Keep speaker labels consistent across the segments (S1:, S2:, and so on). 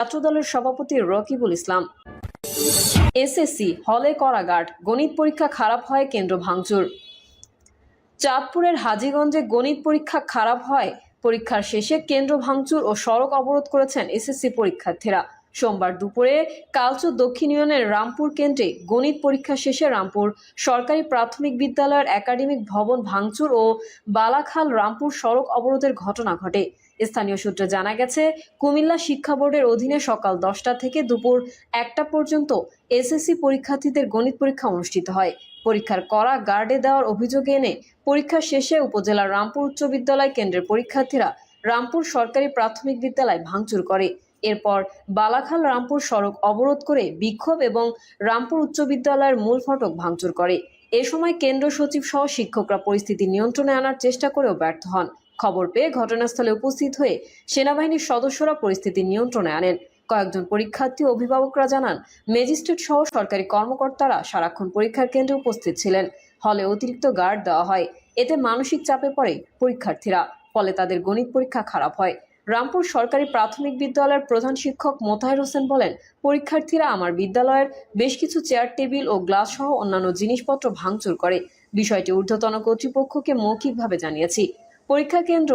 S1: ছাত্রদলের সভাপতি রকিবুল ইসলাম। এসএসসি হলে করা গার্ড গণিত পরীক্ষা খারাপ হয়, কেন্দ্র ভাঙচুর। চাঁদপুরের হাজীগঞ্জে গণিত পরীক্ষা খারাপ হয়, পরীক্ষার শেষে কেন্দ্র ভাঙচুর ও সড়ক অবরোধ করেছেন এসএসসি পরীক্ষার্থীরা। সোমবার দুপুরে কালচু দক্ষিণ ইউনিয়নের রামপুর কেন্দ্রে গণিত পরীক্ষা শেষে রামপুর সরকারি প্রাথমিক বিদ্যালয়ের একাডেমিক ভবন ভাঙচুর ও বালাখাল রামপুর সড়ক অবরোধের ঘটনা ঘটে। স্থানীয় সূত্রে জানা গেছে, কুমিল্লা শিক্ষা বোর্ডের অধীনে সকাল দশটা থেকে দুপুর একটা পর্যন্ত এসএসসি পরীক্ষার্থীদের গণিত পরীক্ষা অনুষ্ঠিত হয়। পরীক্ষার করা গার্ডে দেওয়ার অভিযোগ এনে পরীক্ষা শেষে উপজেলার রামপুর উচ্চ বিদ্যালয় কেন্দ্রের পরীক্ষার্থীরা রামপুর সরকারি প্রাথমিক বিদ্যালয় ভাঙচুর করে। এরপর বালাখাল রামপুর সড়ক অবরোধ করে বিক্ষোভ এবং রামপুর উচ্চ বিদ্যালয়ের মূল ফটক ভাঙচুর করে। এ সময় কেন্দ্র সচিব সহ শিক্ষকরা পরিস্থিতি নিয়ন্ত্রণে আনার চেষ্টা করেও ব্যর্থ হন। খবর পেয়ে ঘটনাস্থলে উপস্থিত হয়ে সেনাবাহিনীর সদস্যরা পরিস্থিতি নিয়ন্ত্রণে আনেন। কয়েকজন পরীক্ষার্থী অভিভাবকরা জানান, ম্যাজিস্ট্রেট সহ সরকারি কর্মকর্তারা সারাক্ষণ পরীক্ষার কেন্দ্রে উপস্থিত ছিলেন। হলে অতিরিক্ত গার্ড দেওয়া হয়। এতে মানসিক চাপে পড়ে পরীক্ষার্থীরা, ফলে তাদের গণিত পরীক্ষা খারাপ হয়। রামপুর সরকারি প্রাথমিক বিদ্যালয়ের প্রধান শিক্ষক মোতাহের হোসেন বলেন, পরীক্ষার্থীরা আমার বিদ্যালয়ের বেশ কিছু চেয়ার, টেবিল ও গ্লাস সহ অন্যান্য জিনিসপত্র ভাঙচুর করে। বিষয়টি ঊর্ধ্বতন কর্তৃপক্ষকে মৌখিকভাবে জানিয়েছি। পরীক্ষা কেন্দ্র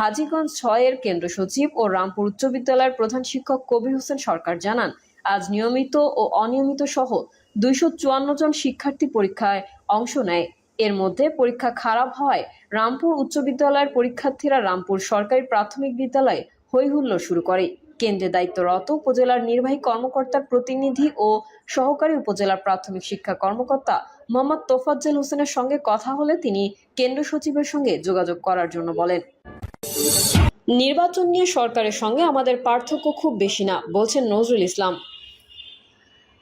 S1: হাজীগঞ্জ ছয়ের কেন্দ্র সচিব ও রামপুর উচ্চ বিদ্যালয়ের প্রধান শিক্ষক কবির হোসেন সরকার জানান, আজ নিয়মিত ও অনিয়মিত সহ দুইশো চুয়ান্ন জন শিক্ষার্থী পরীক্ষায় অংশ নেয়। এর মধ্যে পরীক্ষা খারাপ হয় রামপুর উচ্চ বিদ্যালয়ের পরীক্ষার্থীরা রামপুর সরকারি প্রাথমিক বিদ্যালয়ে হৈ হুল্লোড় শুরু করে। কেন্দ্রে দায়িত্বরত উপজেলার নির্বাহী কর্মকর্তার প্রতিনিধি ও সহকারী উপজেলার প্রাথমিক শিক্ষা কর্মকর্তা মোহাম্মদ তোফাজ্জল হোসেনের সঙ্গে কথা হলে তিনি কেন্দ্র সচিবের সঙ্গে যোগাযোগ করার জন্য বলেন। নির্বাচন নিয়ে সরকারের সঙ্গে আমাদের পার্থক্য খুব বেশি না, বলছেন নজরুল ইসলাম।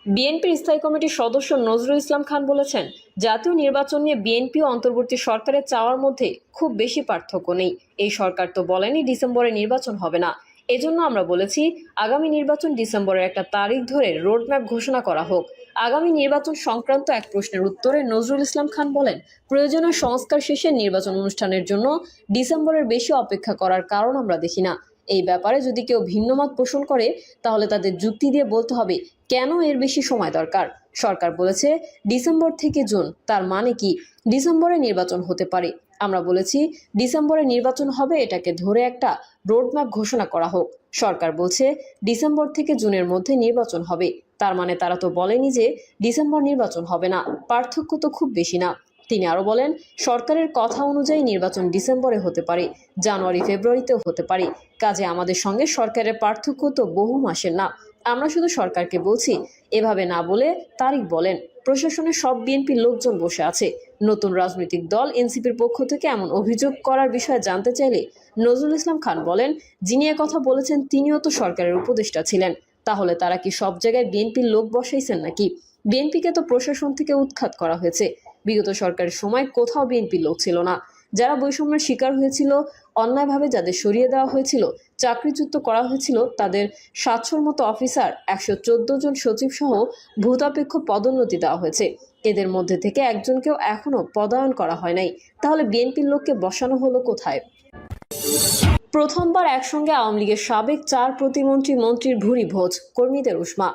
S1: বিএনপির স্থায়ী কমিটির সদস্য নজরুল ইসলাম খান বলেছেন, জাতীয় নির্বাচন নিয়ে বিএনপি অন্তর্বর্তী সরকারের চাওয়ার মধ্যে খুব বেশি পার্থক্য নেই। এই সরকার তো বলেনি ডিসেম্বরে নির্বাচন হবে না। এজন্য আমরা বলেছি, আগামী নির্বাচন ডিসেম্বরের একটা তারিখ ধরে রোডম্যাপ ঘোষণা করা হোক। আগামী নির্বাচন সংক্রান্ত এক প্রশ্নের উত্তরে নজরুল ইসলাম খান বলেন, প্রয়োজনীয় সংস্কার শেষে নির্বাচন অনুষ্ঠানের জন্য ডিসেম্বরের বেশি অপেক্ষা করার কারণ আমরা দেখি না। এই ব্যাপারে যদি কেউ ভিন্নমত পোষণ করে, তাহলে তাদের যুক্তি দিয়ে বলতে হবে, কেন এর বেশি সময় দরকার? সরকার বলেছে, ডিসেম্বর থেকে জুন, তার মানে কি? ডিসেম্বরে নির্বাচন হতে পারে। আমরা বলেছি, ডিসেম্বরে নির্বাচন হবে এটাকে ধরে একটা রোডম্যাপ ঘোষণা করা হোক। সরকার বলছে, ডিসেম্বর থেকে জুনের মধ্যে নির্বাচন হবে। তার মানে তারা তো বলেনি যে ডিসেম্বর নির্বাচন হবে না। পার্থক্য তো খুব বেশি না। তিনি আরও বলেন, সরকারের কথা অনুযায়ী নির্বাচন ডিসেম্বরে হতে পারে, জানুয়ারি, ফেব্রুয়ারিতেও হতে পারে। কাজে আমাদের সঙ্গে সরকারের পার্থক্য তো বহু মাসের না। আমরা শুধু সরকারকে বলছি, এভাবে না বলে তারিখ বলেন। প্রশাসনে সব বিএনপির লোকজন বসে আছে। নতুন রাজনৈতিক দল এনসিপির পক্ষ থেকে এমন অভিযোগ করার বিষয়ে জানতে চাইলে নজরুল ইসলাম খান বলেন, যিনি কথা বলেছেন তিনিও তো সরকারের উপদেষ্টা ছিলেন। তাহলে তারা কি সব জায়গায় বিএনপির লোক বসাইছেন নাকি? বিএনপিকে তো প্রশাসন থেকে উৎখাত করা হয়েছে। বিগত সরকারের সময় কোথাও বিএনপির লোক ছিল না। যারা বৈষম্যের শিকার হয়েছিল, অন্যায়ভাবে যাদের সরিয়ে দেওয়া হয়েছিল, চাকরিচ্যুত করা হয়েছিল, তাদের সাতশোর মতো অফিসার, একশো চোদ্দ জন সচিব সহ ভূতাপেক্ষ পদোন্নতি দেওয়া হয়েছে। এদের মধ্যে থেকে একজনকেও এখনও পদায়ন করা হয় নাই। তাহলে বিএনপির লোককে বসানো হলো কোথায়? প্রথমবার একসঙ্গে আওয়ামী লীগের সাবেক চার প্রতিমন্ত্রী মন্ত্রীর ভুরি ভোজ, কর্মীদের উষ্মা।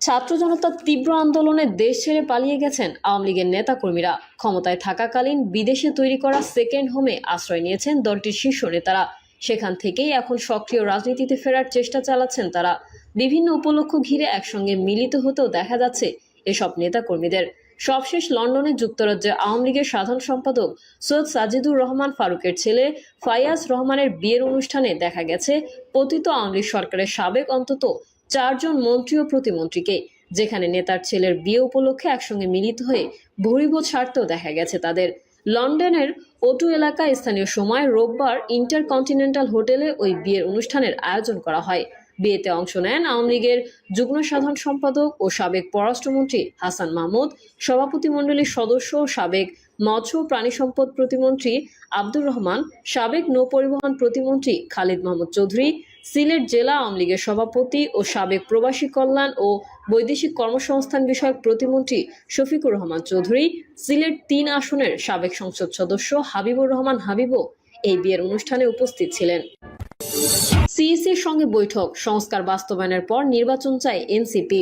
S1: ছাত্র জনতার তীব্র আন্দোলনে দেশ ছেড়ে পালিয়ে গেছেন আওয়ামী লীগের নেতাকর্মীরা। ক্ষমতায় থাকাকালীন বিদেশে তৈরি করা সেকেন্ড হোমে আশ্রয় নিয়েছেন দলটির শীর্ষ নেতারা। সেখান থেকেই এখন সক্রিয় রাজনীতিতে ফেরার চেষ্টা চালাচ্ছেন তারা। বিভিন্ন উপলক্ষ ঘিরে একসঙ্গে মিলিত হতেও দেখা যাচ্ছে এসব নেতাকর্মীদের। সবশেষ লন্ডনে যুক্তরাজ্যের আওয়ামী লীগের সাধারণ সম্পাদক সৈয়দ সাজিদুর রহমান ফারুকের ছেলে ফায়াজ রহমানের বিয়ের অনুষ্ঠানে দেখা গেছে পতিত আওয়ামী লীগ সরকারের সাবেক অন্তত চারজন মন্ত্রী ও প্রতিমন্ত্রীকে, যেখানে নেতার ছেলের বিয়ে উপলক্ষে একসঙ্গে মিলিত হয়ে ভরিবোধ সারতেও দেখা গেছে তাদের। লন্ডনের ওটু এলাকায় স্থানীয় সময় রোববার ইন্টারকন্টিনেন্টাল হোটেলে ওই বিয়ের অনুষ্ঠানের আয়োজন করা হয়। বিয়েতে অংশ নেন আওয়ামী লীগের যুগ্ম সাধারণ সম্পাদক ও সাবেক পররাষ্ট্রমন্ত্রী হাসান মাহমুদ সভাপতিমণ্ডলীর সদস্য ও সাবেক মৎস্য প্রাণী সম্পদ প্রতিমন্ত্রী আব্দুর রহমান, সাবেক নৌপরিবহন প্রতিমন্ত্রী খালিদ মাহমুদ চৌধুরী, সিলেট জেলা আওয়ামী লীগের সভাপতি ও সাবেক প্রবাসী কল্যাণ ও বৈদেশিক কর্মসংস্থান বিষয়ক প্রতিমন্ত্রী শফিকুর রহমান চৌধুরী, সিলেট তিন আসনের সাবেক সংসদ সদস্য হাবিবুর রহমান হাবিবও এই বিয়ের অনুষ্ঠানে উপস্থিত ছিলেন। সিইসির সঙ্গে বৈঠক সংস্কার বাস্তবায়নের পর নির্বাচন চায় এনসিপি।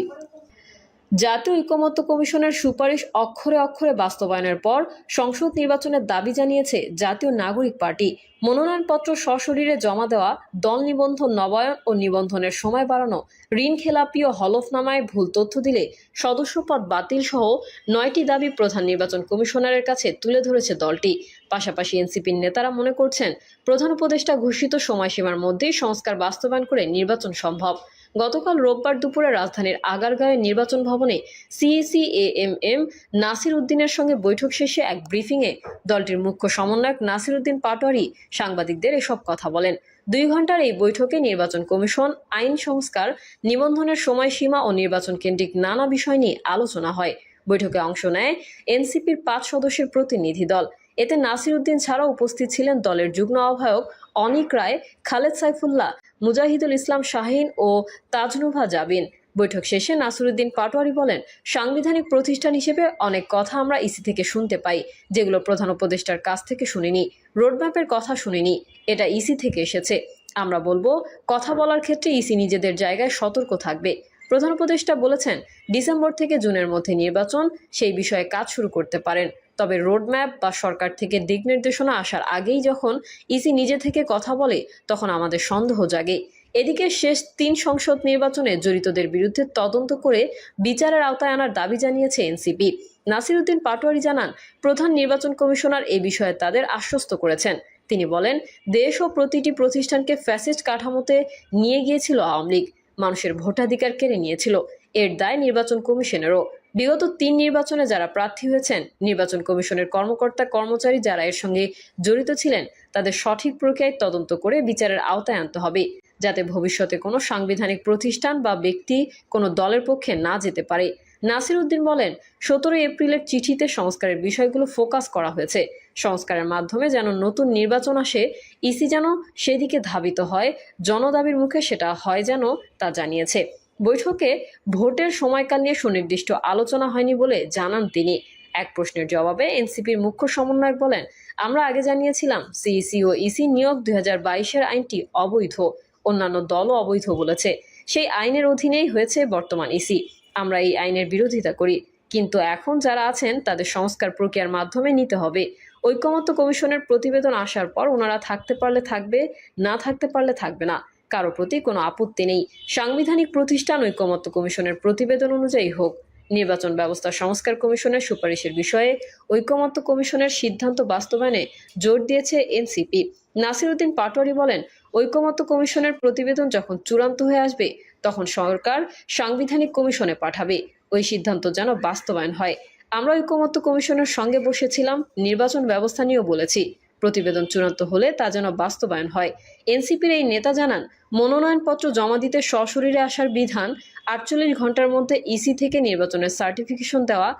S1: জাতীয় ঐকমত্য কমিশনের সুপারিশ অক্ষরে অক্ষরে বাস্তবায়নের পর সংসদ নির্বাচনের দাবি জানিয়েছে জাতীয় নাগরিক পার্টি। মনোনয়নপত্র সশরীরে জমা দেওয়া, দল নিবন্ধন নবায়ন ও নিবন্ধনের সময় বাড়ানো, ঋণ খেলাপি ও হলফনামায় ভুল তথ্য দিলে সদস্যপদ বাতিল সহ নয়টি দাবি প্রধান নির্বাচন কমিশনারের কাছে তুলে ধরেছে দলটি। পাশাপাশি এনসিপির নেতারা মনে করছেন, প্রধান উপদেষ্টা ঘোষিত সময়সীমার মধ্যেই সংস্কার বাস্তবায়ন করে নির্বাচন সম্ভব। গতকাল রোববার দুপুরে রাজধানীর আগারগাঁওয়ের নির্বাচন ভবনে CEC A M M Nasir উদ্দিনের সঙ্গে বৈঠক শেষে এক ব্রিফিংয়ে দলটির মুখ্য সমন্বয়ক নাসির উদ্দিন পাটোয়ারি সাংবাদিকদের এসব কথা বলেন। দুই ঘণ্টার এই বৈঠকে নির্বাচন কমিশন, আইন সংস্কার, নিবন্ধনের সময়সীমা ও নির্বাচন কেন্দ্রিক নানা বিষয় নিয়ে আলোচনা হয়। বৈঠকে অংশ নেয় এনসিপির পাঁচ সদস্যের প্রতিনিধি দল। এতে নাসির উদ্দিন ছাড়াও উপস্থিত ছিলেন দলের যুগ্ম আহ্বায়ক অনিক রায়, খালেদ সাইফুল্লাহ, মুজাহিদুল ইসলাম শাহিন ও তাজনুভা জাবিন। বৈঠক শেষে নাসিরুদ্দিন পাটোয়ারি বলেন, সাংবিধানিক প্রতিষ্ঠান হিসেবে অনেক কথা আমরা ইসি থেকে শুনতে পাই, যেগুলো প্রধান উপদেষ্টার কাছ থেকে শুনিনি, রোডম্যাপের কথা শুনিনি, এটা ইসি থেকে এসেছে। আমরা বলব, কথা বলার ক্ষেত্রে ইসি নিজেদের জায়গায় সতর্ক থাকবে। প্রধান উপদেষ্টা বলেছেন, ডিসেম্বর থেকে জুনের মধ্যে নির্বাচন, সেই বিষয়ে কাজ শুরু করতে পারেন। তবে রোডম্যাপ বা সরকার থেকে দিক নির্দেশনা আসার আগেই যখন ইসি নিজে থেকে কথা বলে, তখন আমাদের সন্দেহ জাগে। এদিকে শেষ তিন সংসদ নির্বাচনে জড়িতদের বিরুদ্ধে তদন্ত করে বিচারের আওতায় আনার দাবি জানিয়েছে এনসিপি নাসিরুদ্দিন পাটোয়ারি জানান, প্রধান নির্বাচন কমিশনার এ বিষয়ে তাদের আশ্বস্ত করেছেন। তিনি বলেন, দেশ ও প্রতিটি প্রতিষ্ঠানকে ফ্যাসিস্ট কাঠামোতে নিয়ে গিয়েছিল আওয়ামী লীগ। মানুষের ভোটাধিকার কেড়ে নিয়েছিল। এর দায় নির্বাচন কমিশনেরও। বিগত তিন নির্বাচনে যারা প্রার্থী হয়েছেন, নির্বাচন কমিশনের কর্মকর্তা, কর্মচারী যারা এর সঙ্গে জড়িত ছিলেন, তাদের সঠিক প্রক্রিয়ায় তদন্ত করে বিচারের আওতায় আনতে হবে, যাতে ভবিষ্যতে কোনো সাংবিধানিক প্রতিষ্ঠান বা ব্যক্তি কোনো দলের পক্ষে না যেতে পারে। নাসির উদ্দিন বলেন সতেরোই এপ্রিলের চিঠিতে সংস্কারের বিষয়গুলো ফোকাস করা হয়েছে। সংস্কারের মাধ্যমে যেন নতুন নির্বাচন আসে, ইসি যেন সেদিকে ধাবিত হয়, জনদাবির মুখে সেটা হয় যেন তা জানিয়েছে। বৈঠকে ভোটের সময়কাল নিয়ে সুনির্দিষ্ট আলোচনা হয়নি বলে জানান তিনি। এক প্রশ্নের জবাবে এনসিপির মুখ্য সমন্বয়ক বলেন, আমরা আগে জানিয়েছিলাম সিইসি ও ইসি নিয়োগ দুই বাইশের আইনটি অবৈধ। অন্যান্য দলও অবৈধ বলেছে। সেই আইনের অধীনেই হয়েছে বর্তমান ইসি। আমরা এই আইনের বিরোধিতা করি। কিন্তু এখন যারা আছেন, তাদের সংস্কার প্রক্রিয়ার মাধ্যমে নিতে হবে। ঐকমত্য কমিশনের প্রতিবেদন আসার পর ওনারা থাকতে পারলে থাকবে, না থাকতে পারলে থাকবে না। কারও প্রতি কোনো আপত্তি নেই। সাংবিধানিক প্রতিষ্ঠান ঐকমত্য কমিশনের প্রতিবেদন অনুযায়ী হোক। নির্বাচন ব্যবস্থা সংস্কার কমিশনের সুপারিশের বিষয়ে ঐকমত্য কমিশনের সিদ্ধান্ত বাস্তবায়নে জোর দিয়েছে এনসিপি। নাসিরুদ্দিন পাটোয়ারি বলেন, ঐকমত্য কমিশনের প্রতিবেদন যখন চূড়ান্ত হয়ে আসবে, তখন সরকার সাংবিধানিক কমিশনে পাঠাবে। ওই সিদ্ধান্ত যেন বাস্তবায়ন হয়। আমরা ঐকমত্য কমিশনের সঙ্গে বসেছিলাম, নির্বাচন ব্যবস্থা নিয়েও বলেছি। প্রতিবেদন চূড়ান্ত হলে তা যেন বাস্তবায়ন হয়। এনসিপির এই নেতা জানান, মনোনয়নপত্র জমা দিতে সশরীরে আসার বিধান, আটচল্লিশ ঘণ্টার মধ্যে ইসি থেকে নির্বাচনের সার্টিফিকেশন দেওয়া,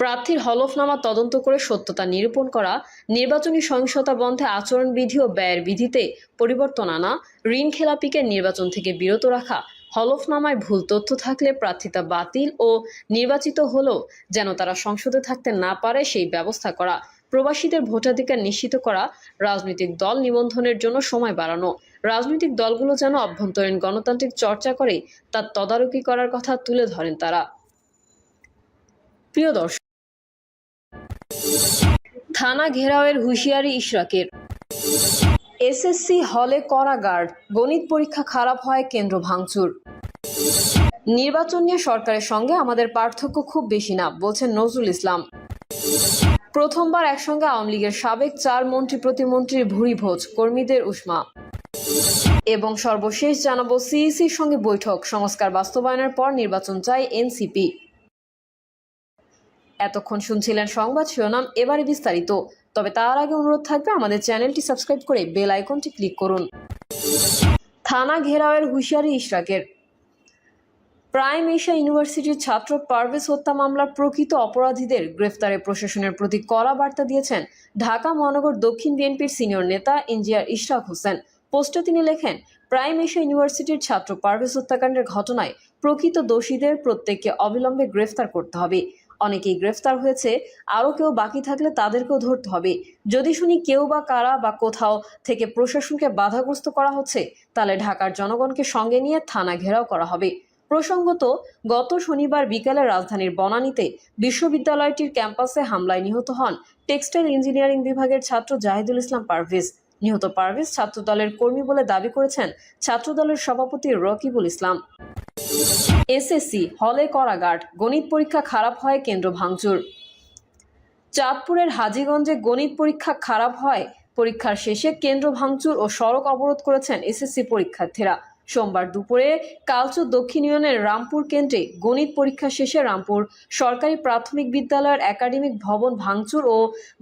S1: প্রার্থীর হলফনামা তদন্ত করে সত্যতা নিরূপণ করা, নির্বাচনী সহিংসতা বন্ধে আচরণবিধি ও ব্যয়ের বিধিতে পরিবর্তন আনা, ঋণ খেলাপিকে নির্বাচন থেকে বিরত রাখা, হলফনামায় ভুল তথ্য থাকলে প্রার্থিতা বাতিল ও নির্বাচিত হলেও যেন তারা সংসদে থাকতে না পারে সেই ব্যবস্থা করা। প্রবাসীদের ভোটাধিকার নিশ্চিত করা, রাজনৈতিক দল নিবন্ধনের জন্য সময় বাড়ানো। রাজনৈতিক দলগুলো যেন অভ্যন্তরীণ গণতান্ত্রিক চর্চা করে তার তদারকি করার কথা তুলে ধরেন তারা। প্রিয় দর্শক, থানা ঘেরাওয়ের হুঁশিয়ারি ইশরাকের। এসএসসি হলে করা গার্ড গণিত পরীক্ষা খারাপ হয়, কেন্দ্র ভাঙচুর। নির্বাচন নিয়ে সরকারের সঙ্গে আমাদের পার্থক্য খুব বেশি না, বলছেন নজরুল ইসলাম। প্রথমবার একসঙ্গে আওয়ামী লীগের সাবেক চার মন্ত্রী প্রতিমন্ত্রীর ভুরি ভোজ, কর্মীদের উষ্মা। এবং সর্বশেষ জানাব সিইসির সঙ্গে বৈঠক, সংস্কার বাস্তবায়নের পর নির্বাচন চাই এনসিপি। এতক্ষণ শুনছিলেন সংবাদ শিরোনাম, এবারে বিস্তারিত। তবে তার আগে অনুরোধ থাকবে আমাদের চ্যানেলটি সাবস্ক্রাইব করে বেল আইকনটি ক্লিক করুন। থানা ঘেরাওয়ের হুঁশিয়ারি ইশরাকের। প্রাইম এশিয়া ইউনিভার্সিটির ছাত্র পারভেজ হত্যা মামলার প্রকৃত অপরাধীদের গ্রেফতারে প্রশাসনের প্রতি কড়া বার্তা দিয়েছেন ঢাকা মহানগর দক্ষিণ বিএনপির সিনিয়র নেতা ইঞ্জিনিয়ার ইশরাক হোসেন। পোস্টে তিনি লেখেন, প্রাইম এশিয়া ইউনিভার্সিটির ছাত্র পারভেজ হত্যাকাণ্ডের ঘটনায় প্রকৃত দোষীদের প্রত্যেককে অবিলম্বে গ্রেফতার করতে হবে। অনেকেই গ্রেফতার হয়েছে, আরও কেউ বাকি থাকলে তাদেরকেও ধরতে হবে। যদি শুনি কেউ বা কারা বা কোথাও থেকে প্রশাসনকে বাধাগ্রস্ত করা হচ্ছে, তাহলে ঢাকার জনগণকে সঙ্গে নিয়ে থানা ঘেরাও করা হবে। প্রসঙ্গত, গত শনিবার বিকেলে রাজধানীর বনানীতে বিশ্ববিদ্যালয়টির ক্যাম্পাসে হামলায় নিহত হন টেক্সটাইল ইঞ্জিনিয়ারিং বিভাগের ছাত্র জাহিদুল ইসলাম পারভেজ। নিহত পারভেজ ছাত্রদলের কর্মী বলে দাবি করেছেন ছাত্রদলের সভাপতি রকিবুল ইসলাম। এসএসসি, হলে করাগার্ড গণিত পরীক্ষা খারাপ হয়, কেন্দ্র ভাঙচুর। চাঁদপুরের হাজীগঞ্জে গণিত পরীক্ষা খারাপ হয়, পরীক্ষার শেষে কেন্দ্র ভাঙচুর ও সড়ক অবরোধ করেছেন এসএসসি পরীক্ষার্থীরা। সোমবার দুপুরে কালচু দক্ষিণ ইউনিয়নের রামপুর কেন্দ্রে গণিত পরীক্ষা শেষে রামপুর সরকারি প্রাথমিক বিদ্যালয়ের একাডেমিক ভবন ভাঙচুর ও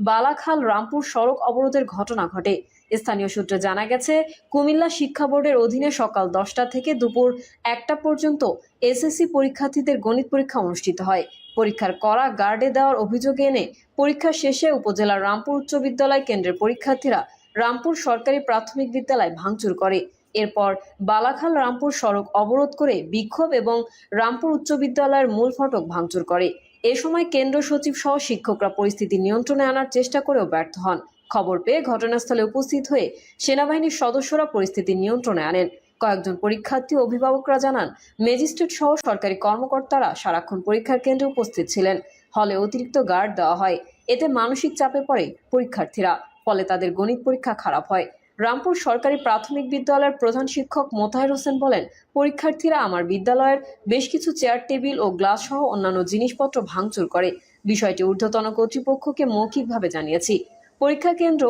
S1: বালাখাল রামপুর সড়ক অবরোধের ঘটনা ঘটে। স্থানীয় সূত্রে জানা গেছে, কুমিল্লা শিক্ষা বোর্ডের অধীনে সকাল দশটা থেকে দুপুর একটা পর্যন্ত এসএসসি পরীক্ষার্থীদের গণিত পরীক্ষা অনুষ্ঠিত হয়। পরীক্ষার করা গার্ডে দেওয়ার অভিযোগ এনে পরীক্ষা শেষে উপজেলার রামপুর উচ্চ বিদ্যালয় কেন্দ্রের পরীক্ষার্থীরা রামপুর সরকারি প্রাথমিক বিদ্যালয় ভাঙচুর করে। এরপর বালাখাল রামপুর সড়ক অবরোধ করে বিক্ষোভ এবং রামপুর উচ্চ বিদ্যালয়ের মূল ফটক ভাঙচুর করে। এ সময় কেন্দ্র সচিব সহ শিক্ষকরা পরিস্থিতি নিয়ন্ত্রণে আনার চেষ্টা করেও ব্যর্থ হন। খবর পেয়ে ঘটনাস্থলে উপস্থিত হয়ে সেনাবাহিনীর সদস্যরা পরিস্থিতি নিয়ন্ত্রণে আনেন। কয়েকজন পরীক্ষার্থী অভিভাবকরা জানান, ম্যাজিস্ট্রেট সহ সরকারি কর্মকর্তারা সারাক্ষণ পরীক্ষার কেন্দ্রে উপস্থিত ছিলেন। হলে অতিরিক্ত গার্ড দেওয়া হয়। এতে মানসিক চাপে পড়ে পরীক্ষার্থীরা, ফলে তাদের গণিত পরীক্ষা খারাপ হয়। রামপুর সরকারি প্রাথমিক বিদ্যালয়ের প্রধান শিক্ষক মোতাহের হোসেন বলেন, পরীক্ষার্থীরা আমার বিদ্যালয়ের বেশ কিছু চেয়ার, টেবিল ও গ্লাস সহ অন্যান্য জিনিসপত্র ভাঙচুর করে। বিষয়টি ঊর্ধ্বতন কর্তৃপক্ষকে মৌখিকভাবে জানিয়েছি। পরীক্ষা কেন্দ্র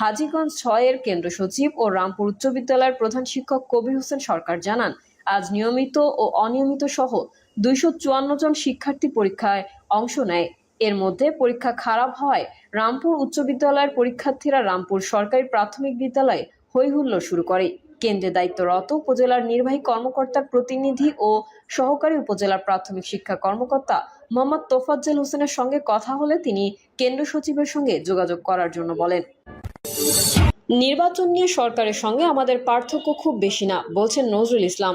S1: হাজীগঞ্জ ছয়ের কেন্দ্র সচিব ও রামপুর উচ্চ বিদ্যালয়ের প্রধান শিক্ষক কবির হোসেন সরকার জানান, আজ নিয়মিত ও অনিয়মিত সহ দুইশো চুয়ান্ন জন শিক্ষার্থী পরীক্ষায় অংশ নেয়। এর মধ্যে পরীক্ষা খারাপ হওয়ায় রামপুর উচ্চ বিদ্যালয়ের পরীক্ষার্থীরা রামপুর সরকারি প্রাথমিক বিদ্যালয়ে হৈহুল্লোড় শুরু করে। কেন্দ্রে দায়িত্বরত উপজেলার নির্বাহী কর্মকর্তার প্রতিনিধি ও সহকারী উপজেলার প্রাথমিক শিক্ষা কর্মকর্তা মোহাম্মদ তোফাজ্জেল হোসেনের সঙ্গে কথা হলে তিনি কেন্দ্র সচিবের সঙ্গে যোগাযোগ করার জন্য বলেন। নির্বাচন নিয়ে সরকারের সঙ্গে আমাদের পার্থক্য খুব বেশি না, বলছেন নজরুল ইসলাম।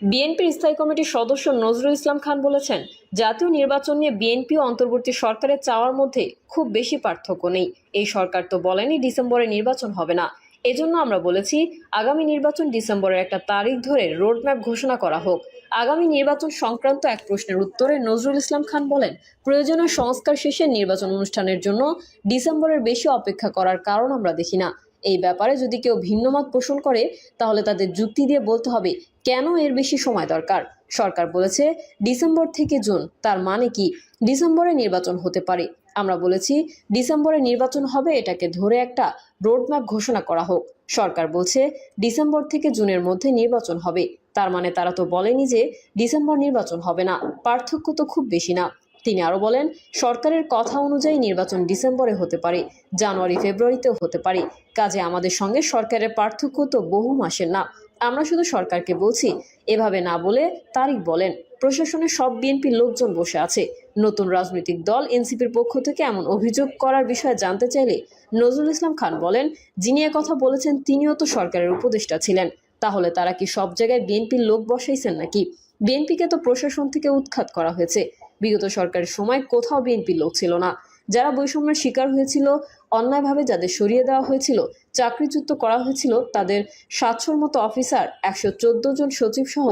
S1: বিএনপির স্থায়ী কমিটির সদস্য নজরুল ইসলাম খান বলেছেন জাতীয় নির্বাচন নিয়ে বিএনপি অন্তর্বর্তী সরকারের চাওয়ার মধ্যে খুব বেশি পার্থক্য নেই। এই সরকার তো বলেনি ডিসেম্বরে নির্বাচন হবে না। এজন্য আমরা বলেছি, আগামী নির্বাচন ডিসেম্বরের একটা তারিখ ধরে রোডম্যাপ ঘোষণা করা হোক। আগামী নির্বাচন সংক্রান্ত এক প্রশ্নের উত্তরে নজরুল ইসলাম খান বলেন, প্রয়োজনীয় সংস্কার শেষে নির্বাচন অনুষ্ঠানের জন্য ডিসেম্বরের বেশি অপেক্ষা করার কারণ আমরা দেখি না। এই ব্যাপারে যদি কেউ ভিন্নমত পোষণ করে, তাহলে তাদের যুক্তি দিয়ে বলতে হবে, কেন এর বেশি সময় দরকার? সরকার বলেছে ডিসেম্বর থেকে জুন, তার মানে কি ডিসেম্বরে নির্বাচন হতে পারে। আমরা বলেছি ডিসেম্বরে নির্বাচন হবে, এটাকে ধরে একটা রোডম্যাপ ঘোষণা করা হোক। সরকার বলছে ডিসেম্বর থেকে জুনের মধ্যে নির্বাচন হবে। তার মানে তারা তো বলেনি যে ডিসেম্বর নির্বাচন হবে না, পার্থক্য তো খুব বেশি না। তিনি আরও বলেন, সরকারের কথা অনুযায়ী নির্বাচন ডিসেম্বরে হতে পারে, জানুয়ারি, ফেব্রুয়ারিতেও হতে পারে। কাজে আমাদের সঙ্গে সরকারের পার্থক্য তো বহু মাসের না। আমরা শুধু সরকারকে বলছি, এভাবে না বলে তারিখ বলেন। প্রশাসনে সব বিএনপির লোকজন বসে আছে। নতুন রাজনৈতিক দল এনসিপির পক্ষ থেকে এমন অভিযোগ করার বিষয়ে জানতে চাইলে নজরুল ইসলাম খান বলেন, যিনি কথা বলেছেন তিনিও তো সরকারের উপদেষ্টা ছিলেন। তাহলে তারা কি সব জায়গায় বিএনপির লোক বসাইছেন নাকি? বিএনপিকে তো প্রশাসন থেকে উৎখাত করা হয়েছে। বিগত সরকারের সময় কোথাও বিএনপির লোক ছিল না। যারা বৈষম্যের শিকার হয়েছিল, অন্যায়ভাবে যাদের সরিয়ে দেওয়া হয়েছিল, চাকরিচ্যুত করা হয়েছিল, তাদের সাতশোর মতো অফিসার, একশো চোদ্দ জন সচিব সহ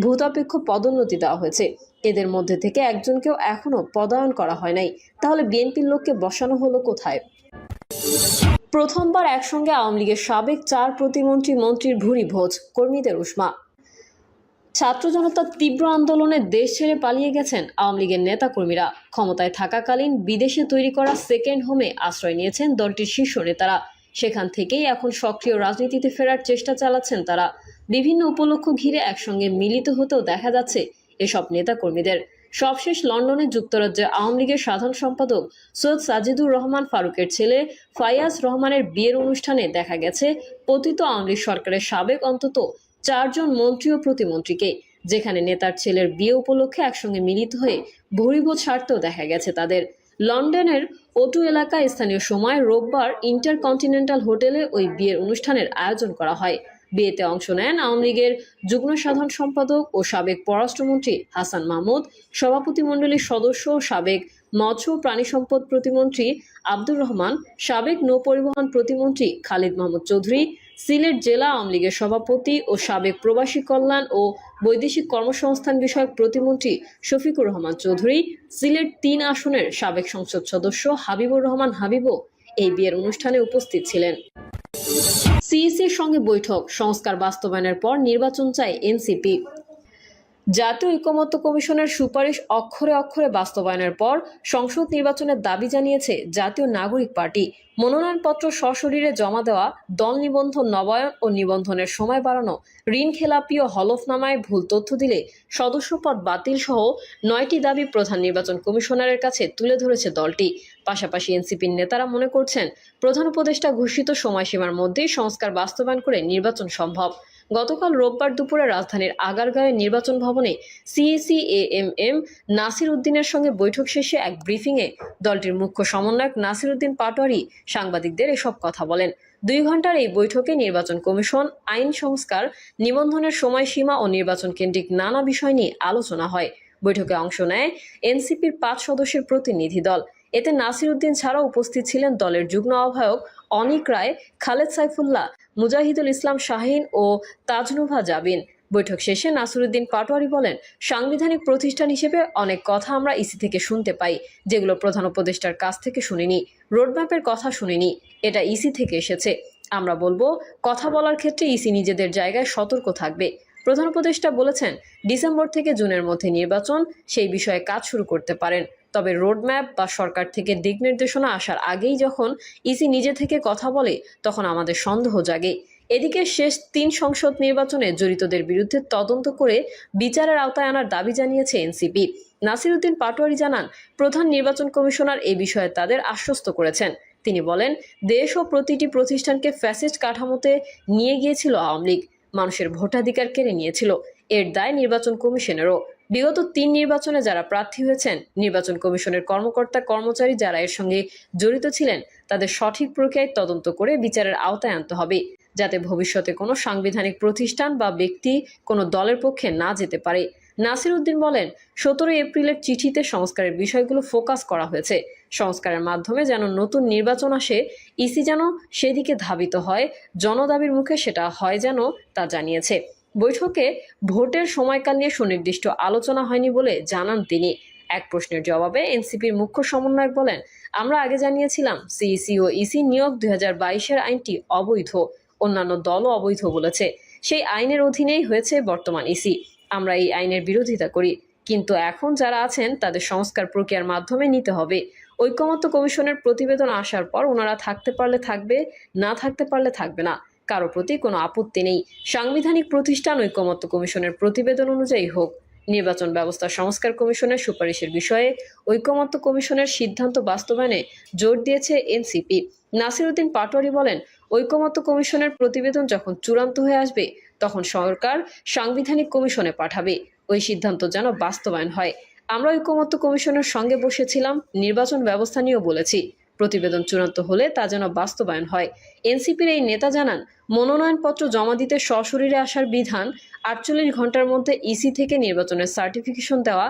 S1: ভূতাপেক্ষ পদোন্নতি দেওয়া হয়েছে। এদের মধ্যে থেকে একজনকেও এখনও পদায়ন করা হয় নাই। তাহলে বিএনপির লোককে বসানো হলো কোথায়? প্রথমবার একসঙ্গে আওয়ামী লীগের সাবেক চার প্রতিমন্ত্রী মন্ত্রীর ভুরি ভোজ, কর্মীদের উষ্মা। ছাত্র জনতার তীব্র আন্দোলনে দেশ ছেড়ে পালিয়ে গেছেন আওয়ামী লীগের নেতাকর্মীরা। ক্ষমতায় থাকাকালীন বিদেশে তৈরি করা সেকেন্ড হোমে আশ্রয় নিয়েছেন দলটির শীর্ষ নেতারা। সেখান থেকেই এখন সক্রিয় রাজনীতিতে ফেরার চেষ্টা চালাচ্ছেন তারা। বিভিন্ন উপলক্ষ ঘিরে একসঙ্গে মিলিত হতেও দেখা যাচ্ছে এসব নেতাকর্মীদের। সবশেষ লন্ডনে যুক্তরাজ্যের আওয়ামী লীগের সাধারণ সম্পাদক সৈয়দ সাজিদুর রহমান ফারুকের ছেলে ফায়াজ রহমানের বিয়ের অনুষ্ঠানে দেখা গেছে, পতিত আওয়ামী লীগ সরকারের সাবেক অন্তত চারজন মন্ত্রী ও প্রতিমন্ত্রীকে, যেখানে নেতার ছেলের বিয়ে উপলক্ষে একসঙ্গে মিলিত হয়ে ভরিভোজ সারতেও দেখা গেছে তাদের। লন্ডনের ওটু এলাকায় স্থানীয় সময় রোববার ইন্টারকন্টিনেন্টাল হোটেলে ওই বিয়ের অনুষ্ঠানের আয়োজন করা হয়। বিয়েতে অংশ নেন আওয়ামী লীগের যুগ্ম সাধারণ সম্পাদক ও সাবেক পররাষ্ট্রমন্ত্রী হাসান মাহমুদ, সভাপতি মণ্ডলীর সদস্য ও সাবেক মৎস্য প্রাণী সম্পদ প্রতিমন্ত্রী আব্দুর রহমান, সাবেক নৌপরিবহন প্রতিমন্ত্রী খালিদ মাহমুদ চৌধুরী সিলেট জেলা আওয়ামী লীগের সভাপতি ও সাবেক প্রবাসী কল্যাণ ও বৈদেশিক কর্মসংস্থান বিষয়ক প্রতিমন্ত্রী শফিকুর রহমান চৌধুরী, সিলেট তিন আসনের সাবেক সংসদ সদস্য হাবিবুর রহমান হাবিবও এই বিয়ের অনুষ্ঠানে উপস্থিত ছিলেন। সিইসির সঙ্গে বৈঠক, সংস্কার বাস্তবায়নের পর নির্বাচন চায় এনসিপি। জাতীয় ঐকমত্য কমিশনের সুপারিশ অক্ষরে অক্ষরে বাস্তবায়নের পর সংসদ নির্বাচনের দাবি জানিয়েছে জাতীয় নাগরিক পার্টি। মনোনয়নপত্র সশরীরে জমা দেওয়া, দল নিবন্ধন নবায়ন ও নিবন্ধনের সময় বাড়ানো, ঋণ খেলাপি ও হলফনামায় ভুল তথ্য দিলে সদস্যপদ বাতিল সহ নয়টি দাবি প্রধান নির্বাচন কমিশনারের কাছে তুলে ধরেছে দলটি। পাশাপাশি এনসিপির নেতারা মনে করছেন, প্রধান উপদেষ্টা ঘোষিত সময়সীমার মধ্যেই সংস্কার বাস্তবায়ন করে নির্বাচন সম্ভব। গতকাল রোববার দুপুরে রাজধানীর আগারগাঁওয়ের নির্বাচন ভবনে CEC A M M Nasir উদ্দিনের সঙ্গে বৈঠক শেষে এক ব্রিফিংয়ে দলটির মুখ্য সমন্বয়ক নাসির উদ্দিন পাটোয়ারি সাংবাদিকদের এসব কথা বলেন। দুই ঘণ্টার এই বৈঠকে নির্বাচন কমিশন, আইন সংস্কার, নিবন্ধনের সময়সীমা ও নির্বাচন কেন্দ্রিক নানা বিষয় নিয়ে আলোচনা হয়। বৈঠকে অংশ নেয় এনসিপির পাঁচ সদস্যের প্রতিনিধি দল। এতে নাসির উদ্দিন ছাড়াও উপস্থিত ছিলেন দলের যুগ্ম আহ্বায়ক অনিক রায়, খালেদ সাইফুল্লাহ, মুজাহিদুল ইসলাম শাহিন ও তাজনুভা জাবিন। বৈঠক শেষে নাসিরুদ্দিন পাটোয়ারি বলেন, সাংবিধানিক প্রতিষ্ঠান হিসেবে অনেক কথা আমরা ইসি থেকে শুনতে পাই, যেগুলো প্রধান উপদেষ্টার কাছ থেকে শুনিনি, রোডম্যাপের কথা শুনিনি, এটা ইসি থেকে এসেছে। আমরা বলব, কথা বলার ক্ষেত্রে ইসি নিজেদের জায়গায় সতর্ক থাকবে। প্রধান উপদেষ্টা বলেছেন, ডিসেম্বর থেকে জুনের মধ্যে নির্বাচন, সেই বিষয়ে কাজ শুরু করতে পারেন। তবে রোডম্যাপ বা সরকার থেকে দিক নির্দেশনা আসার আগেই যখন ইসি নিজে থেকে কথা বলে, তখন আমাদের সন্দেহ জাগে। এদিকে শেষ তিন সংসদ নির্বাচনে জড়িতদের বিরুদ্ধে তদন্ত করে বিচারের আওতায় আনার দাবি জানিয়েছে এনসিপি। নাসিরুদ্দিন পাটোয়ারি জানান, প্রধান নির্বাচন কমিশনার এ বিষয়ে তাদের আশ্বস্ত করেছেন। তিনি বলেন, দেশ ও প্রতিটি প্রতিষ্ঠানকে ফ্যাসিস্ট কাঠামোতে নিয়ে গিয়েছিল আওয়ামী লীগ। মানুষের ভোটাধিকার কেড়ে নিয়েছিল। এর দায় নির্বাচন কমিশনেরও। বিগত তিন নির্বাচনে যারা প্রার্থী হয়েছেন, নির্বাচন কমিশনের কর্মকর্তা, কর্মচারী যারা এর সঙ্গে জড়িত ছিলেন, তাদের সঠিক প্রক্রিয়ায় তদন্ত করে বিচারের আওতায় আনতে হবে, যাতে ভবিষ্যতে কোনো সাংবিধানিক প্রতিষ্ঠান বা ব্যক্তি কোনো দলের পক্ষে না যেতে পারে। নাসির উদ্দিন বলেন, সতেরোই এপ্রিলের চিঠিতে সংস্কারের বিষয়গুলো ফোকাস করা হয়েছে। সংস্কারের মাধ্যমে যেন নতুন নির্বাচন আসে, ইসি যেন সেদিকে ধাবিত হয়, জনদাবির মুখে সেটা হয় যেন তা জানিয়েছে। বৈঠকে ভোটের সময়কাল নিয়ে সুনির্দিষ্ট আলোচনা হয়নি বলে জানান তিনি। এক প্রশ্নের জবাবে এনসিপির মুখ্য সমন্বয়ক বলেন, আমরা আগে জানিয়েছিলাম সিইসি ও ইসি নিয়োগ দুই বাইশের আইনটি অবৈধ, অন্যান্য দলও অবৈধ বলেছে। সেই আইনের অধীনেই হয়েছে বর্তমান ইসি। আমরা এই আইনের বিরোধিতা করি। কিন্তু এখন যারা আছেন, তাদের সংস্কার প্রক্রিয়ার মাধ্যমে নিতে হবে। ঐকমত্য কমিশনের প্রতিবেদন আসার পর ওনারা থাকতে পারলে থাকবে, না থাকতে পারলে থাকবে না। কারও প্রতি কোনো আপত্তি নেই। সাংবিধানিক প্রতিষ্ঠান ঐকমত্য কমিশনের প্রতিবেদন অনুযায়ী হোক। নির্বাচন ব্যবস্থা সংস্কার কমিশনের সুপারিশের বিষয়ে ঐকমত্য কমিশনের সিদ্ধান্ত বাস্তবায়নে জোর দিয়েছে এনসিপি। নাসিরুদ্দিন পাটোয়ারি বলেন ঐকমত্য কমিশনের প্রতিবেদন যখন চূড়ান্ত হয়ে আসবে, তখন সরকার সাংবিধানিক কমিশনে পাঠাবে। ওই সিদ্ধান্ত যেন বাস্তবায়ন হয়। আমরা ঐকমত্য কমিশনের সঙ্গে বসেছিলাম, নির্বাচন ব্যবস্থা নিয়েও বলেছি। প্রতিবেদন চূড়ান্ত হলে তা যেন বাস্তবায়ন হয়। এনসিপির এই নেতা জানান, মনোনয়নপত্র জমা দিতে সশরীরে আসার বিধান, আটচল্লিশ ঘণ্টার মধ্যে ইসি থেকে নির্বাচনের সার্টিফিকেশন দেওয়া,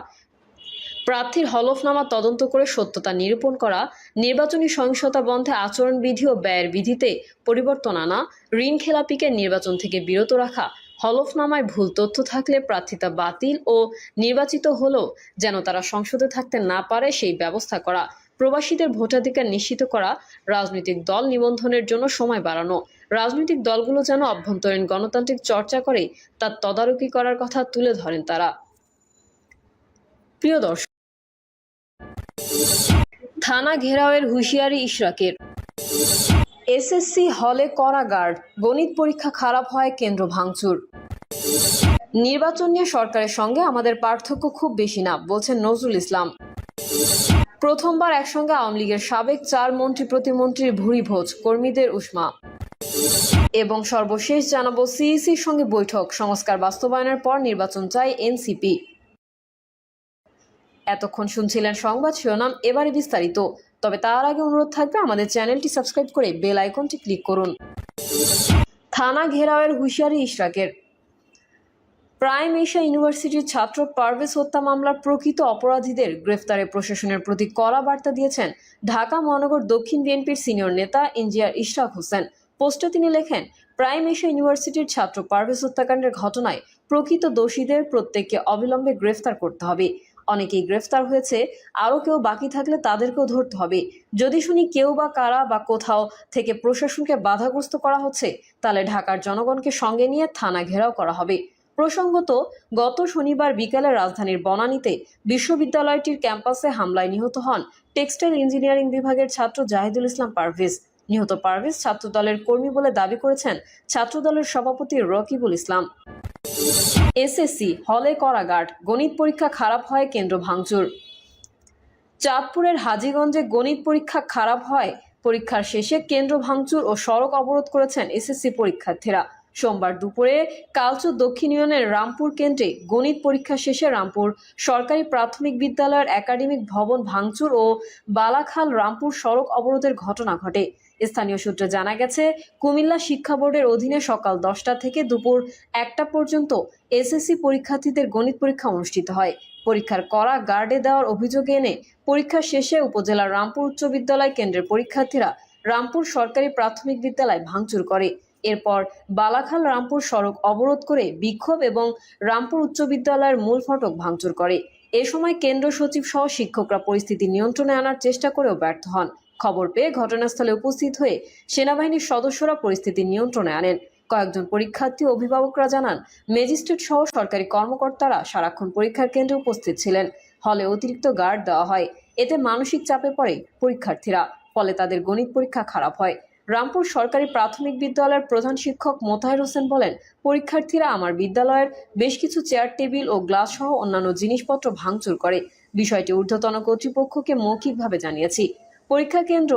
S1: প্রার্থীর হলফনামা তদন্ত করে সত্যতা নিরূপণ করা, নির্বাচনী সহিংসতা বন্ধে আচরণবিধি ও ব্যয়ের বিধিতে পরিবর্তন আনা, ঋণ খেলাপিকে নির্বাচন থেকে বিরত রাখা, হলফনামায় ভুল তথ্য থাকলে প্রার্থিতা বাতিল ও নির্বাচিত হলেও যেন তারা সংসদে থাকতে না পারে সেই ব্যবস্থা করা। প্রবাসীদের ভোটাধিকার নিশ্চিত করা, রাজনৈতিক দল নিবন্ধনের জন্য সময় বাড়ানো। রাজনৈতিক দলগুলো যেন অভ্যন্তরীণ গণতান্ত্রিক চর্চা করে তার তদারকি করার কথা তুলে ধরেন তারা। প্রিয় দর্শক, থানা ঘেরাওয়ের হুঁশিয়ারি ইশরাকের। এসএসসি হলে করা গার্ড গণিত পরীক্ষা খারাপ হয়, কেন্দ্র ভাঙচুর। নির্বাচন নিয়ে সরকারের সঙ্গে আমাদের পার্থক্য খুব বেশি না, বলছেন নজরুল ইসলাম। প্রথমবার একসঙ্গে আওয়ামী লীগের সাবেক চার মন্ত্রী প্রতিমন্ত্রীর ভুরি ভোজ কর্মীদের উষ্মা। এবং সর্বশেষ জানাব সিইসির সঙ্গে বৈঠক, সংস্কার বাস্তবায়নের পর নির্বাচন চাই এনসিপি। এতক্ষণ শুনছিলেন সংবাদ শিরোনাম, এবারে বিস্তারিত। তবে তার আগে অনুরোধ থাকবে আমাদের চ্যানেলটি সাবস্ক্রাইব করে বেল আইকনটি ক্লিক করুন। থানা ঘেরাওয়ের হুঁশিয়ারি ইশরাকের। প্রাইম এশিয়া ইউনিভার্সিটির ছাত্র পারভেজ হত্যা মামলার প্রকৃত অপরাধীদের গ্রেফতারে প্রশাসনের প্রতি কড়া বার্তা দিয়েছেন ঢাকা মহানগর দক্ষিণ বিএনপির সিনিয়র নেতা ইঞ্জিনিয়ার ইশরাক হোসেন। পোস্টে তিনি লেখেন, প্রাইম এশিয়া ইউনিভার্সিটির ছাত্র পারভেজ হত্যাকাণ্ডের ঘটনায় প্রকৃত দোষীদের প্রত্যেককে অবিলম্বে গ্রেফতার করতে হবে। অনেকেই গ্রেফতার হয়েছে, আরও কেউ বাকি থাকলে তাদেরকেও ধরতে হবে। যদি শুনি কেউ বা কারা বা কোথাও থেকে প্রশাসনকে বাধাগ্রস্ত করা হচ্ছে, তাহলে ঢাকার জনগণকে সঙ্গে নিয়ে থানা ঘেরাও করা হবে। প্রসঙ্গত, গত শনিবার বিকেলে রাজধানীর বনানীতে বিশ্ববিদ্যালয়টির ক্যাম্পাসে হামলায় নিহত হন টেক্সটাইল ইঞ্জিনিয়ারিং বিভাগের ছাত্র জাহিদুল ইসলাম পারভেজ। নিহত পারভেজ ছাত্রদলের কর্মী বলে দাবি করেছেন ছাত্রদলের সভাপতি রকিবুল ইসলাম। এসএসসি, হলে করাগার্ড গণিত পরীক্ষা খারাপ হয়, কেন্দ্র ভাঙচুর। চাঁদপুরের হাজীগঞ্জে গণিত পরীক্ষা খারাপ হয়, পরীক্ষার শেষে কেন্দ্র ভাঙচুর ও সড়ক অবরোধ করেছেন এসএসসি পরীক্ষার্থীরা। সোমবার দুপুরে কালচু দক্ষিণ ইউনিয়নের রামপুর কেন্দ্রে গণিত পরীক্ষা শেষে রামপুর সরকারি প্রাথমিক বিদ্যালয়ের একাডেমিক ভবন ভাঙচুর ও বালাখাল রামপুর সড়ক অবরোধের ঘটনা ঘটে। স্থানীয় সূত্রে জানা গেছে, কুমিল্লা শিক্ষা বোর্ডের অধীনে সকাল দশটা থেকে দুপুর একটা পর্যন্ত এসএসসি পরীক্ষার্থীদের গণিত পরীক্ষা অনুষ্ঠিত হয়। পরীক্ষার করা গার্ডে দেওয়ার অভিযোগ এনে পরীক্ষা শেষে উপজেলার রামপুর উচ্চ বিদ্যালয় কেন্দ্রের পরীক্ষার্থীরা রামপুর সরকারি প্রাথমিক বিদ্যালয় ভাঙচুর করে। এরপর বালাখাল রামপুর সড়ক অবরোধ করে বিক্ষোভ এবং রামপুর উচ্চ বিদ্যালয়ের মূল ফটক ভাঙচুর করে। এ সময় কেন্দ্র সচিব সহ শিক্ষকরা পরিস্থিতি নিয়ন্ত্রণে আনার চেষ্টা করেও ব্যর্থ হন। খবর পেয়ে ঘটনাস্থলে উপস্থিত হয়ে সেনাবাহিনীর সদস্যরা পরিস্থিতি নিয়ন্ত্রণে আনেন। কয়েকজন পরীক্ষার্থী অভিভাবকরা জানান, ম্যাজিস্ট্রেট সহ সরকারি কর্মকর্তারা সারাক্ষণ পরীক্ষার কেন্দ্রে উপস্থিত ছিলেন। হলে অতিরিক্ত গার্ড দেওয়া হয়। এতে মানসিক চাপে পড়ে পরীক্ষার্থীরা। ফলে তাদের গণিত পরীক্ষা খারাপ হয়। রামপুর সরকারি প্রাথমিক বিদ্যালয়ের প্রধান শিক্ষক মোতাহের হোসেন বলেন, পরীক্ষার্থীরা আমার বিদ্যালয়ের বেশ কিছু চেয়ার, টেবিল ও গ্লাস সহ অন্যান্য জিনিসপত্র ভাঙচুর করে। বিষয়টি ঊর্ধ্বতন কর্তৃপক্ষকে মৌখিকভাবে জানিয়েছি। পরীক্ষা কেন্দ্র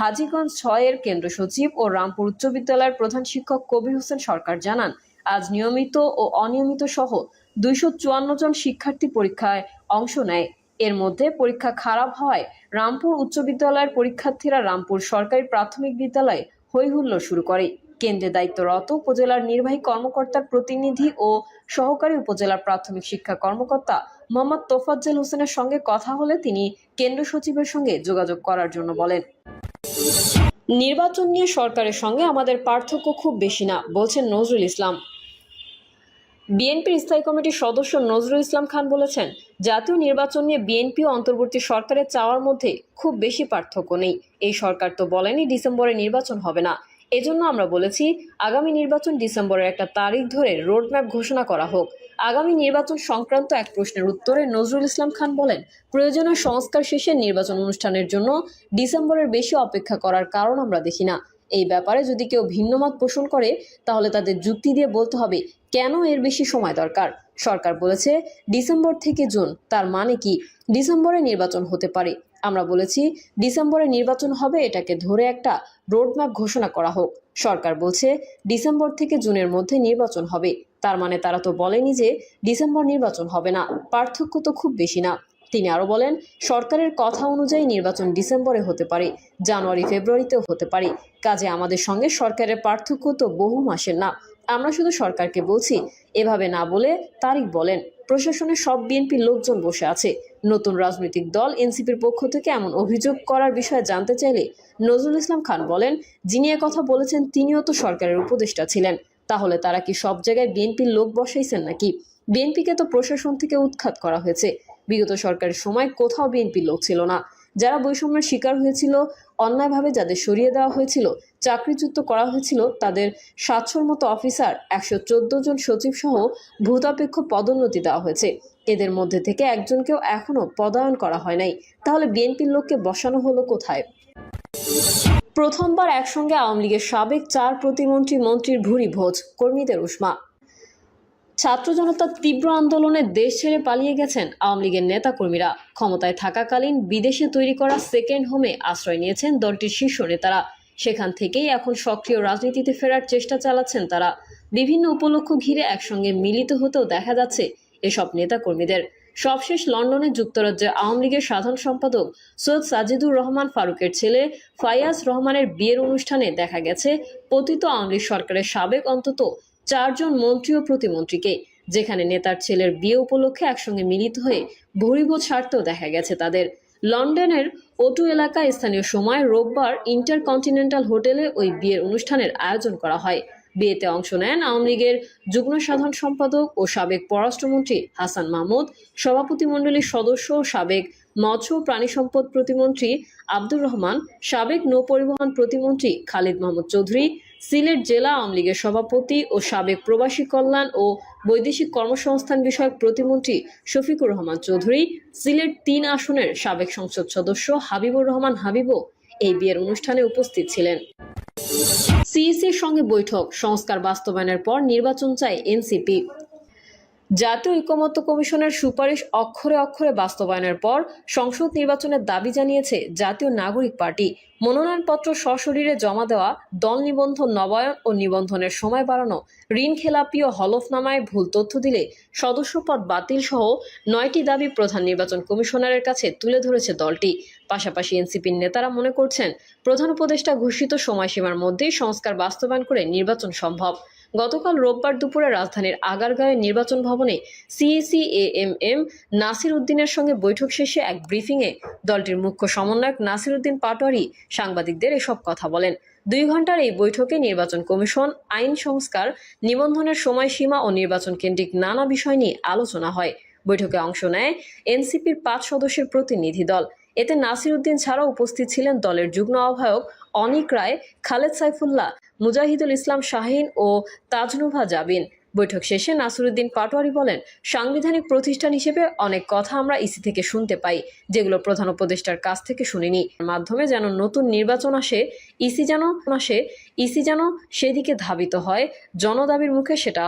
S1: হাজীগঞ্জ ছয়ের কেন্দ্র সচিব ও রামপুর উচ্চ বিদ্যালয়ের প্রধান শিক্ষক কবির হোসেন সরকার জানান, আজ নিয়মিত ও অনিয়মিত সহ দুইশো চুয়ান্ন জন শিক্ষার্থী পরীক্ষায় অংশ নেয়। এর মধ্যে পরীক্ষা খারাপ হওয়ায় রামপুর উচ্চ বিদ্যালয়ের পরীক্ষার্থীরা রামপুর সরকারি প্রাথমিক বিদ্যালয়ে হৈ হুল্লোড় শুরু করে। কেন্দ্রে দায়িত্বরত উপজেলার নির্বাহী কর্মকর্তার প্রতিনিধি ও সহকারী উপজেলার প্রাথমিক শিক্ষা কর্মকর্তা মোহাম্মদ তোফাজ্জেল হোসেনের সঙ্গে কথা হলে তিনি কেন্দ্র সচিবের সঙ্গে যোগাযোগ করার জন্য বলেন। নির্বাচন নিয়ে সরকারের সঙ্গে আমাদের পার্থক্য খুব বেশি না, বলছেন নজরুল ইসলাম। বিএনপির স্থায়ী কমিটির সদস্য নজরুল ইসলাম খান বলেছেন, জাতীয় নির্বাচন নিয়ে বিএনপি অন্তর্বর্তী সরকারের চাওয়ার মধ্যে খুব বেশি পার্থক্য নেই। এই সরকার তো বলেনি ডিসেম্বরে নির্বাচন হবে না। এজন্য আমরা বলেছি, আগামী নির্বাচন ডিসেম্বরের একটা তারিখ ধরে রোডম্যাপ ঘোষণা করা হোক। আগামী নির্বাচন সংক্রান্ত এক প্রশ্নের উত্তরে নজরুল ইসলাম খান বলেন, প্রয়োজনীয় সংস্কার শেষে নির্বাচন অনুষ্ঠানের জন্য ডিসেম্বরের বেশি অপেক্ষা করার কারণ আমরা দেখি না। এই ব্যাপারে যদি কেউ ভিন্নমত পোষণ করে, তাহলে তাদের যুক্তি দিয়ে বলতে হবে, কেন এর বেশি সময় দরকার? সরকার বলেছে, ডিসেম্বর থেকে জুন, তার মানে কি? ডিসেম্বরে নির্বাচন হতে পারে। আমরা বলেছি, ডিসেম্বরে নির্বাচন হবে, এটাকে ধরে একটা রোডম্যাপ ঘোষণা করা হোক। সরকার বলছে, ডিসেম্বর থেকে জুনের মধ্যে নির্বাচন হবে। তার মানে তারা তো বলেনি যে, ডিসেম্বর নির্বাচন হবে না। পার্থক্য তো খুব বেশি না। তিনি আরও বলেন, সরকারের কথা অনুযায়ী নির্বাচন ডিসেম্বরে হতে পারে, জানুয়ারি, ফেব্রুয়ারিতেও হতে পারে। কাজে আমাদের সঙ্গে সরকারের পার্থক্য তো বহু মাসের না। আমরা শুধু সরকারকে বলছি, এভাবে না বলে তারিখ বলেন। প্রশাসনে সব বিএনপির লোকজন বসে আছে। নতুন রাজনৈতিক দল এনসিপির পক্ষ থেকে এমন অভিযোগ করার বিষয়ে জানতে চাইলে নজরুল ইসলাম খান বলেন, যিনি কথা বলেছেন তিনিও তো সরকারের উপদেষ্টা ছিলেন। তাহলে তারা কি সব জায়গায় বিএনপির লোক বসাইছেন নাকি? বিএনপিকে তো প্রশাসন থেকে উৎখাত করা হয়েছে। বিগত সরকারের সময় কোথাও বিএনপির লোক ছিল না। যারা বৈষম্যের শিকার হয়েছিল, অন্যায়ভাবে যাদের সরিয়ে দেওয়া হয়েছিল, চাকরিচ্যুত করা হয়েছিল, তাদের সাতশোর মতো অফিসার, একশো চোদ্দ জন সচিব সহ ভূতাপেক্ষ পদোন্নতি দেওয়া হয়েছে। এদের মধ্যে থেকে একজনকেও এখনও পদায়ন করা হয় নাই। তাহলে বিএনপির লোককে বসানো হলো কোথায়? প্রথমবার একসঙ্গে আওয়ামী লীগের সাবেক চার প্রতিমন্ত্রী মন্ত্রীর ভুরি ভোজ, কর্মীদের উষ্মা। ছাত্র জনতার তীব্র আন্দোলনে দেশ ছেড়ে পালিয়ে গেছেন আওয়ামী লীগের নেতাকর্মীরা। ক্ষমতায় থাকাকালীন বিদেশে তৈরি করা সেকেন্ড হোমে আশ্রয় নিয়েছেন দলটির শীর্ষ নেতারা। সেখান থেকেই এখন সক্রিয় রাজনীতিতে ফেরার চেষ্টা চালাচ্ছেন তারা। বিভিন্ন উপলক্ষ ঘিরে একসঙ্গে মিলিত হতেও দেখা যাচ্ছে এসব নেতাকর্মীদের। সবশেষ লন্ডনে যুক্তরাজ্যের আওয়ামী লীগের সাধারণ সম্পাদক সৈয়দ সাজিদুর রহমান ফারুকের ছেলে ফায়াজ রহমানের বিয়ের অনুষ্ঠানে দেখা গেছে, পতিত আওয়ামী লীগ সরকারের সাবেক অন্তত চারজন মন্ত্রী ও প্রতিমন্ত্রীকে, যেখানে নেতার ছেলের বিয়ে উপলক্ষে একসঙ্গে মিলিত হয়ে ভরিভোজ সারতেও দেখা গেছে তাদের। লন্ডনের ওটু এলাকায় স্থানীয় সময় রোববার ইন্টারকন্টিনেন্টাল হোটেলে ওই বিয়ের অনুষ্ঠানের আয়োজন করা হয়। বিয়েতে অংশ নেন আওয়ামী লীগের যুগ্ম সাধারণ সম্পাদক ও সাবেক পররাষ্ট্রমন্ত্রী হাসান মাহমুদ সভাপতিমণ্ডলীর সদস্য ও সাবেক মৎস্য ও প্রাণী সম্পদ প্রতিমন্ত্রী আব্দুর রহমান, সাবেক নৌপরিবহন প্রতিমন্ত্রী খালিদ মাহমুদ চৌধুরী সিলেট জেলা আওয়ামী লীগের সভাপতি ও সাবেক প্রবাসী কল্যাণ ও বৈদেশিক কর্মসংস্থান বিষয়ক প্রতিমন্ত্রী শফিকুর রহমান চৌধুরী, সিলেট তিন আসনের সাবেক সংসদ সদস্য হাবিবুর রহমান হাবিবও এই বিয়ের অনুষ্ঠানে উপস্থিত ছিলেন। সিইসির সঙ্গে বৈঠক, সংস্কার বাস্তবায়নের পর নির্বাচন চায় এনসিপি। জাতীয় ঐকমত্য কমিশনের সুপারিশ অক্ষরে অক্ষরে বাস্তবায়নের পর সংসদ নির্বাচনের দাবি জানিয়েছে জাতীয় নাগরিক পার্টি। মনোনয়নপত্র সশরীরে জমা দেওয়া, দল নিবন্ধন নবায়ন ও নিবন্ধনের সময় বাড়ানো, ঋণ খেলাপি ও হলফনামায় ভুল তথ্য দিলে সদস্যপদ বাতিল সহ নয়টি দাবি প্রধান নির্বাচন কমিশনারের কাছে তুলে ধরেছে দলটি। পাশাপাশি এনসিপির নেতারা মনে করছেন, প্রধান উপদেষ্টা ঘোষিত সময়সীমার মধ্যেই সংস্কার বাস্তবায়ন করে নির্বাচন সম্ভব। গতকাল রোববার দুপুরে রাজধানীর আগারগাঁওয়ের নির্বাচন ভবনে CEC A M M Nasir উদ্দিনের সঙ্গে বৈঠক শেষে এক ব্রিফিংয়ে দলটির মুখ্য সমন্বয়ক নাসির উদ্দিন পাটোয়ারি সাংবাদিকদের এসব কথা বলেন। দুই ঘণ্টার এই বৈঠকে নির্বাচন কমিশন, আইন সংস্কার, নিবন্ধনের সময়সীমা ও নির্বাচন কেন্দ্রিক নানা বিষয় নিয়ে আলোচনা হয়। বৈঠকে অংশ নেয় এনসিপির পাঁচ সদস্যের প্রতিনিধি দল। এতে নাসির উদ্দিন ছাড়াও উপস্থিত ছিলেন দলের যুগ্ম আহ্বায়ক অনিক রায়, খালেদ সাইফুল্লাহ মুজাহিদুল ইসলাম শাহিন ও তাজনুভা জাবিন। বৈঠক শেষে নাসিরুদ্দিন পাটোয়ারি বলেন, সাংবিধানিক প্রতিষ্ঠান হিসেবে অনেক কথা আমরা ইসি থেকে শুনতে পাই, যেগুলো প্রধান উপদেষ্টার কাছ থেকে শুনিনি। মাধ্যমে যেন নতুন নির্বাচন আসে, ইসি যেন আসে, ইসি যেন সেদিকে ধাবিত হয়, জনদাবির মুখে সেটা